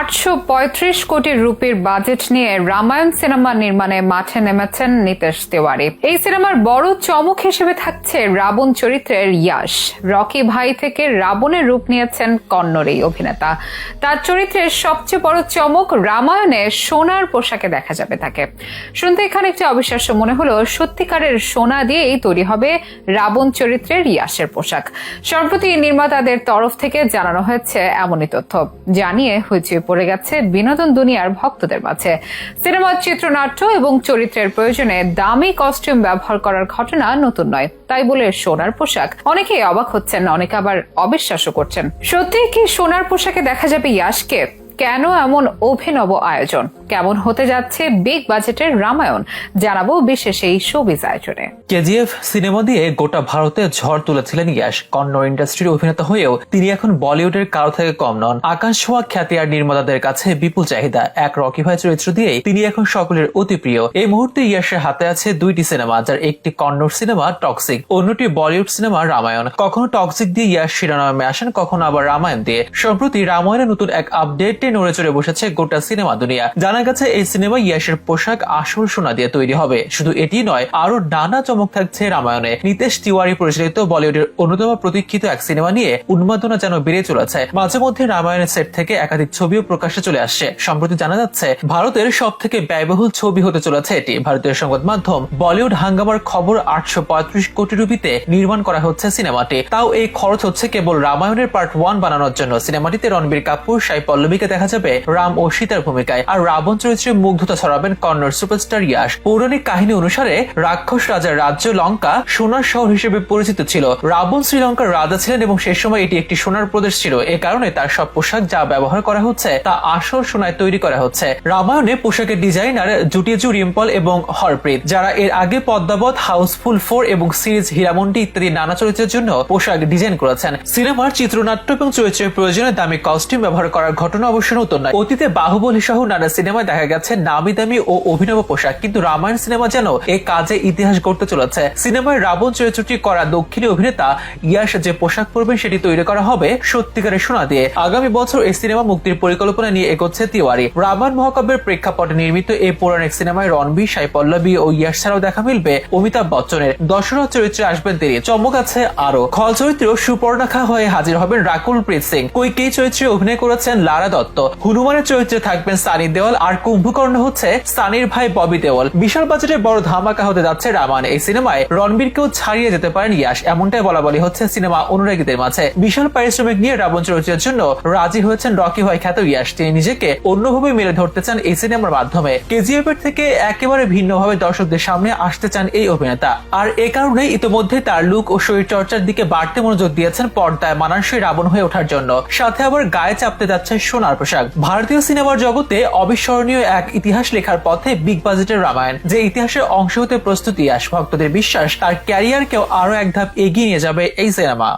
আটশো পঁয়ত্রিশ কোটি রুপির বাজেট নিয়ে রামায়ণ সিনেমা নির্মাণে মাঠে নেমেছেন নিতেশ তিওয়ারি। এই সিনেমার বড় চমক হিসেবে থাকছে রাবণ চরিত্রের ইয়াশ। রকি ভাই থেকে রাবণের রূপ নিয়েছেন কন্নড় এই অভিনেতা। তার চরিত্রের সবচেয়ে বড় চমক রামায়ণে সোনার পোশাকে দেখা যাবে তাকে। শুনতে এখানে একটি অবিশ্বাস্য মনে হলো, সত্যিকারের সোনা দিয়েই তৈরি হবে রাবণ চরিত্রের ইয়াসের পোশাক। সম্প্রতি নির্মাতাদের তরফ থেকে জানানো হয়েছে এমনই তথ্য। জানিয়ে হয়েছে পড়ে গেছে বিনোদন দুনিয়ার ভক্তদের মাঝে। সিনেমার চিত্রনাট্য এবং চরিত্রের প্রয়োজনে দামি কস্টিউম ব্যবহার করার ঘটনা নতুন নয়, তাই বলে সোনার পোশাক। অনেকে অবাক হচ্ছেন, অনেকে আবার অবিশ্বাসও করছেন। সত্যি কি সোনার পোশাকে দেখা যাবে ইয়াসকে কেন এমন অভিনব আয়োজন? কেমন হতে যাচ্ছে বিগ বাজেটের রামায়ণ জানাব বিশেষ এই শোবিজ আয়োজনে। কেজিএফ সিনেমা দিয়ে গোটা ভারতে ঝড় তুলেছিলেন ইয়াশ, কন্নড় ইন্ডাস্ট্রির অভিনেতা হয়েও তিনি এখন বলিউডের কারও থেকে কম নন। আকাশ ছোঁয়া খ্যাতি আর নির্মাতাদের কাছে বিপুল চাহিদা, এক রকি ভাই চরিত্র দিয়েই তিনি এখন সকলের অতি প্রিয়। এই মুহূর্তে ইয়াশের হাতে আছে দুইটি সিনেমা, যার একটি কন্নড় সিনেমা, টক্সিক, অন্যটি বলিউড সিনেমা, রামায়ণ। কখনো টক্সিক দিয়ে ইয়াশ শিরোনামে আসেন, কখনো আবার রামায়ণ দিয়ে। সম্প্রতি রামায়ণের নতুন এক আপডেটে নড়ে চড়ে বসেছে গোটা সিনেমা দুনিয়া। জানা গেছে, এই সিনেমা ইয়াশের পোশাক আসল সোনা দিয়ে তৈরি হবে। শুধু এটি নয় আরও নানা চমক থাকছে রামায়ণে। নিতেশ তিওয়ারি পরিচালিত বলিউডের অন্যতম প্রতীক্ষিত এক সিনেমা নিয়ে উন্মাদনা যেন বেড়ে চলেছে। মাঝে মধ্যে রামায়ণের সেট থেকে একাধিক ছবিও প্রকাশ্যে চলে আসছে। সম্প্রতি জানা যাচ্ছে, ভারতের সব থেকে ব্যয়বহুল ছবি হতে চলেছে এটি। ভারতীয় সংবাদ মাধ্যম বলিউড হাঙ্গামার খবর আটশো পঁয়ত্রিশ কোটি রুপিতে নির্মাণ করা হচ্ছে সিনেমাটি। তাও এই খরচ হচ্ছে কেবল রামায়ণের পার্ট ওয়ান বানানোর জন্য। সিনেমাটিতে রণবীর কাপুর, সাই পল্লবীকে দেখা যাবে রাম ও সীতার ভূমিকায়। আর রাবণ চরিত্রে মুগ্ধতা ছড়াবেন কন্নড় সুপারস্টার ইয়াশ। পৌরাণিক কাহিনী অনুসারে রাক্ষস রাজার রাজ্য লঙ্কা সোনার শহর হিসেবে পরিচিত ছিল। রাবণ শ্রীলঙ্কার রাজা ছিলেন এবং সে সময় এটি একটি সোনার প্রদেশ ছিল। এ কারণে তার সব পোশাক যা ব্যবহার করা হচ্ছে, তা আসল সোনায় তৈরি করা হচ্ছে। রামায়ণে পোশাকের ডিজাইনার জুটিয়েজু রিম্পল এবং হরপ্রীত, যারা এর আগে পদ্মাবত, হাউসফুল ফোর এবং সিরিজ হীরামন্ডি ইত্যাদি নানা চরিত্রের জন্য পোশাক ডিজাইন করেছেন। সিনেমার চিত্রনাট্য এবং চরিত্রের প্রয়োজনে দামি কস্টিউম ব্যবহার করার ঘটনা অবশ্য নতুন নয়। অতীতে বাহুবলী সহ নানা সিনেমায় দেখা গেছে নামি দামি ও অভিনব পোশাক। কিন্তু রামায়ণ সিনেমা যেন এ কাজে ইতিহাস গড়তে চলেছে। সিনেমায় রাবণ চরিত্রটি করা দক্ষিণী অভিনেতা ইয়াস যে পোশাক পরবেন সেটি তৈরি করা হবে সত্যিকারের সোনা দিয়ে। আগামী বছর এই সিনেমা মুক্তির পরিকল্পনা নিয়ে এগোচ্ছে তিওয়ারি। রামায়ণ মহাকাব্যের প্রেক্ষাপটে নির্মিত এই পৌরাণিক সিনেমায় রণবীর, সাই পল্লবী ও ইয়াস ছাড়াও দেখা মিলবে অমিতাভ বচ্চনের। দর্শনা চরিত্রে আসবেন তিনি। চমক আছে আরও খল চরিত্র সুপর্ণাখা হয়ে হাজির হবেন রাকুল প্রীত সিং কৈকেয়ী চরিত্রে অভিনয় করেছেন লারা দত্ত। হনুমানের চরিত্রে থাকবেন সানি দেওয়াল আর কুম্ভকর্ণ হচ্ছে সানির ভাই ববি দেওয়াল বিশাল বাজেটের বড় ধামাকা হতে যাচ্ছে রামান এই সিনেমায় রণবীরকেও ছাড়িয়ে যেতে পারেন ইয়াস। এমনটাই বলা বলি হচ্ছে সিনেমা অনুরাগীদের মাঝে। বিশাল পারিশ্রমিক নিয়ে রাবণ চরিত্রের জন্য রাজি হয়েছেন রকি ভাই খ্যাত ইয়াস। তিনি নিজেকে অন্যভাবে মেলে ধরতে চান এই সিনেমার মাধ্যমে। কেজিএফ এর থেকে একেবারে ভিন্নভাবে দর্শকদের সামনে আসতে চান এই অভিনেতা। আর এ কারণে ইতিমধ্যে তার লুক ও শরীর চর্চার দিকে বাড়তে মনোযোগ দিয়েছেন পর্দায় মানানসই রাবণ হয়ে ওঠার জন্য। সাথে আবার গায়ে চাপতে যাচ্ছে সোনার পোশাক। ভারতীয় সিনেমার জগতে অবিস্মরণীয় এক ইতিহাস লেখার পথে বিগ বাজেটের রামায়ণ, যে ইতিহাসের অংশ হতে প্রস্তুতি আস। ভক্তদের বিশ্বাস, তার ক্যারিয়ারকেও আরও এক ধাপ এগিয়ে নিয়ে যাবে এই সিনেমা।